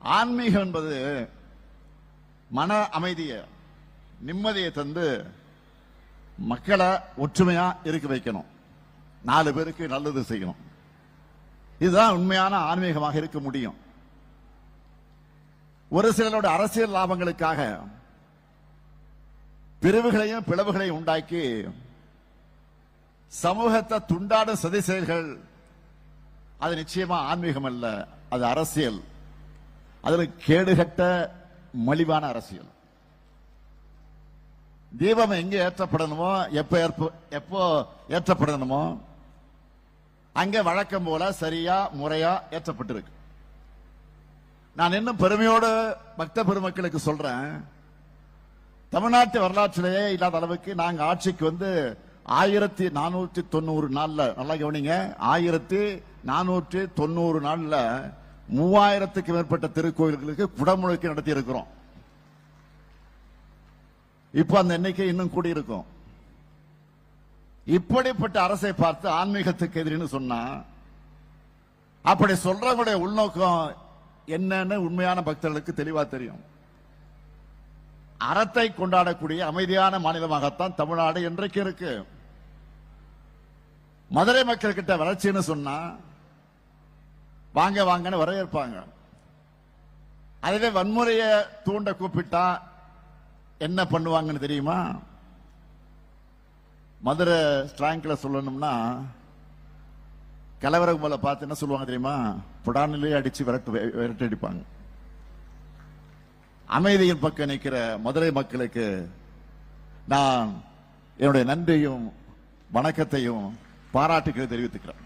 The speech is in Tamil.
ஆன்மீகம் என்பது மன அமைதியை நிம்மதியை தந்து மக்களை ஒற்றுமையா இருக்க வைக்கணும். நாலு பேருக்கு நல்லது செய்யணும். இதுதான் உண்மையான ஆன்மீகமாக இருக்க முடியும். ஒரு சிலரோட அரசியல் லாபங்களுக்காக பிரிவுகளையும் பிளவுகளையும் உண்டாக்கி சமூகத்தை துண்டாடும் சதி செயல்கள் அது நிச்சயமா ஆன்மீகம் அல்ல அது அரசியல். அதில் கேடுகட்ட மலிவான அரசியல். தீபம் எங்க ஏற்றப்படணுமோ எப்ப எப்போ ஏற்றப்படணுமோ அங்க வழக்கம் போல சரியா முறையா ஏற்றப்பட்டிருக்கு. நான் இன்னும் பெருமையோடு பக்த பெருமக்களுக்கு சொல்றேன். தமிழ்நாட்டு வரலாற்றிலேயே இல்லாத அளவுக்கு நாங்கள் ஆட்சிக்கு வந்து ஆயிரத்தி நானூற்றி தொண்ணூறு நாளில் நல்லா கவனிங்க ஆயிரத்தி நானூற்றி தொண்ணூறு நாளில் மூவாயிரத்துக்கு மேற்பட்ட திருக்கோயில்களுக்கு குடமுழுக்கு நடத்தி இருக்கிறோம் இப்ப அந்த எண்ணிக்கை இன்னும் கூடியிருக்கும். இப்படிப்பட்ட அரசை பார்த்து ஆன்மீகத்துக்கு எதிரின்னு சொன்னா அப்படி சொல்றவங்களுடைய உள்நோக்கம் என்னன்னு உண்மையான பக்தர்களுக்கு தெளிவா தெரியும். அறத்தை கொண்டாடக்கூடிய அமைதியான மாநிலமாகத்தான் தமிழ்நாடு இன்றைக்கு இருக்கு? மதுரை மக்கள் கிட்ட வளர்ச்சின்னு சொன்னா வாங்க வாங்கன்னு வரவேற்பாங்க. அதுவே வன்முறையை தூண்ட கூப்பிட்டா என்ன பண்ணுவாங்கன்னு தெரியுமா? மதுரை ஸ்லாங்க்ல சொல்லணும்னா கலவரம் போல பார்த்து என்ன சொல்லுவாங்க தெரியுமா? புடானிலே அடிச்சு விரட்டு விரட்டு அடிப்பாங்க. அமைதியின் பக்கம் நிற்கிற மதுரை மக்களுக்கு நான் என்னுடைய நன்றியும் வணக்கத்தையும் பாராட்டுகளை தெரிவித்துக்கிறேன்.